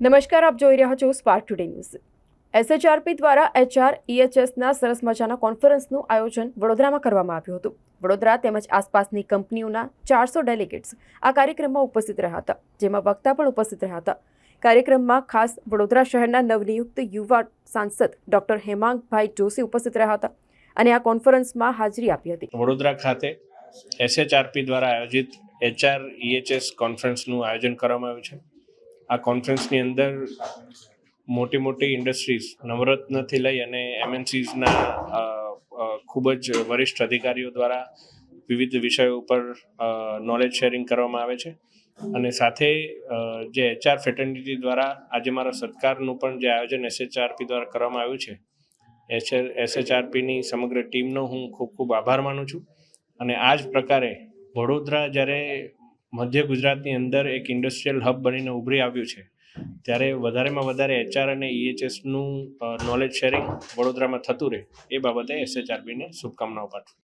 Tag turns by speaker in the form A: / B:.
A: નમસ્કાર, આપ જોઈ રહ્યા છો સ્પાર્ક ટુડે ન્યૂઝ એસએચઆરપી દ્વારા એચઆર ઈએચએસના સરસ મજાના કોન્ફરન્સનું આયોજન વડોદરામાં કરવામાં આવ્યું હતું. વડોદરા તેમજ આસપાસની કંપનીઓના ચારસો ડેલિગેટ્સ આ કાર્યક્રમમાં ઉપસ્થિત રહ્યા હતા, જેમાં વક્તા પણ ઉપસ્થિત રહ્યા હતા. કાર્યક્રમમાં ખાસ વડોદરા શહેરના નવનિયુક્ત યુવા સાંસદ ડોક્ટર હેમાંગભાઈ જોશી ઉપસ્થિત રહ્યા હતા અને આ કોન્ફરન્સમાં હાજરી આપી હતી.
B: વડોદરા ખાતે એસએચઆરપી દ્વારા આયોજિત એચઆર ઈએચએસ કોન્ફરન્સનું આયોજન કરવામાં આવ્યું છે. આ કોન્ફરન્સની અંદર મોટી મોટી ઇન્ડસ્ટ્રીઝ નવરત્નથી લઈ અને એમએનસીઝના ખૂબ જ વરિષ્ઠ અધિકારીઓ દ્વારા વિવિધ વિષયો ઉપર નોલેજ શેરિંગ કરવામાં આવે છે. અને સાથે જે એચઆર ફેટર્નિટી દ્વારા આજે મારા સત્કારનું પણ જે આયોજન એસએચઆરપી દ્વારા કરવામાં આવ્યું છે એચઆર એસએચઆરપીની સમગ્ર ટીમનો હું ખૂબ ખૂબ આભાર માનું છું. અને આ જ પ્રકારે વડોદરા જ્યારે મધ્ય ગુજરાતની અંદર એક ઇન્ડસ્ટ્રીયલ હબ બનીને ઉભરી આવ્યું છે. ત્યારે વધારેમાં વધારે એચઆર અને ઈએચએસનું નોલેજ શેરિંગ વડોદરામાં થતું રહે. એ બાબતે એસએચઆરબીને શુભકામનાઓ પાઠવું